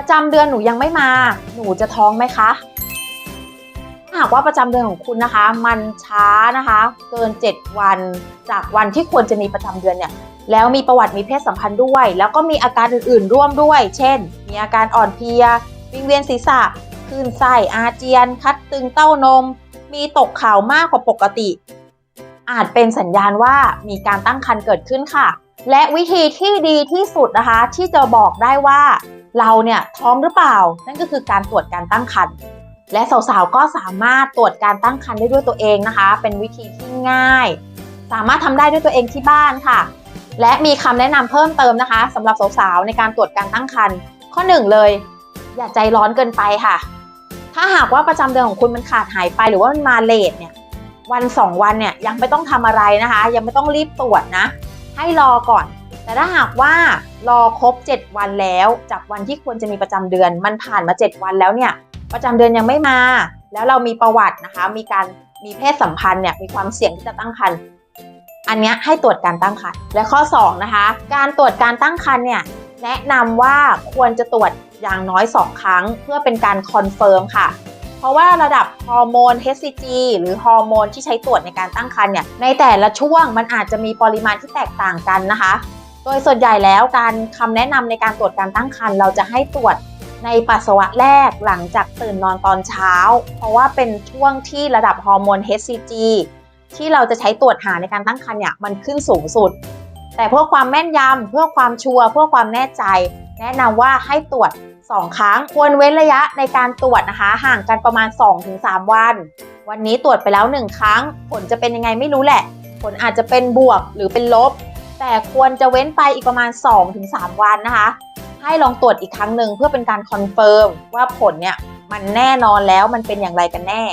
ประจำเดือนหนูยังไม่มา หนูจะท้องไหมคะถ้าหากว่าประจำเดือนของคุณนะคะ มันช้านะคะ เกิน 7 วันจากวันที่ควรจะมีประจำเดือนเนี่ย แล้วมีประวัติมีเพศสัมพันธ์ด้วย แล้วก็มีอาการอื่นๆ ร่วมด้วย เช่น มีอาการอ่อนเพลีย วิงเวียนศีรษะคลื่นไส้อาเจียน คัดตึงเต้านม มีตกขาวมากกว่าปกติ อาจเป็นสัญญาณว่ามีการตั้งครรภ์เกิดขึ้นค่ะ และวิธีที่ดีที่สุดนะคะ ที่จะบอกได้ว่า เราเนี่ยท้องหรือเปล่า นั่นก็คือการตรวจการตั้งครรภ์และสาวๆก็สามารถตรวจการตั้งครรภ์ได้ด้วยตัวเองนะคะ เป็นวิธีที่ง่าย สามารถทำได้ด้วยตัวเองที่บ้านค่ะ และมีคำแนะนำเพิ่มเติมนะคะสำหรับสาวๆในการตรวจการตั้งครรภ์ข้อหนึ่งเลย อย่าใจร้อนเกินไปค่ะ ถ้าหากว่าประจำเดือนของคุณมันขาดหายไปหรือว่ามันมาเลทเนี่ยวันสองวันเนี่ยยังไม่ต้องทำอะไรนะคะ ยังไม่ต้องรีบตรวจนะ ให้รอก่อน แต่ถ้าหากว่ารอครบ 7 วันแล้วจากวันที่ควรจะมีประจำเดือน มันผ่านมา 7 วันแล้วเนี่ยประจำเดือนยังไม่มา แล้วเรามีประวัตินะคะ มีการมีเพศสัมพันธ์เนี่ยมีความเสี่ยงที่จะตั้งครรภ์อันนี้ให้ตรวจการตั้งครรภ์และข้อ 2 นะคะ การตรวจการตั้งครรภ์เนี่ยแนะนำว่าควรจะตรวจอย่างน้อย 2 ครั้ง เพื่อเป็นการคอนเฟิร์มค่ะ เพราะว่าระดับฮอร์โมน HCG หรือฮอร์โมนที่ใช้ตรวจในการตั้งครรภ์เนี่ยในแต่ละช่วงมันอาจจะมีปริมาณที่แตกต่างกันนะคะ โดยส่วนใหญ่แล้วการคำแนะนำในการตรวจการตั้งครรภ์เราจะให้ตรวจในปัสสาวะแรกหลังจากตื่นนอนตอนเช้า เพราะว่าเป็นช่วงที่ระดับฮอร์โมน HCG ที่เราจะใช้ตรวจหาในการตั้งครรภ์เนี่ยมันขึ้นสูงสุด แต่เพื่อความแม่นยำเพื่อความชัวร์เพื่อความแน่ใจ แนะนำว่าให้ตรวจ 2 ครั้ง ควรเว้นระยะในการตรวจนะคะ ห่างกันประมาณ 2-3 วัน วันนี้ตรวจไปแล้ว 1 ครั้ง ผลจะเป็นยังไงไม่รู้แหละ ผลอาจจะเป็นบวกหรือเป็นลบ แต่ควรจะเว้นไปอีกประมาณ 2-3 วันนะคะ ให้ลองตรวจอีกครั้งหนึ่งเพื่อเป็นการคอนเฟิร์มว่าผลเนี่ยมันแน่นอนแล้วมันเป็นอย่างไรกันแน่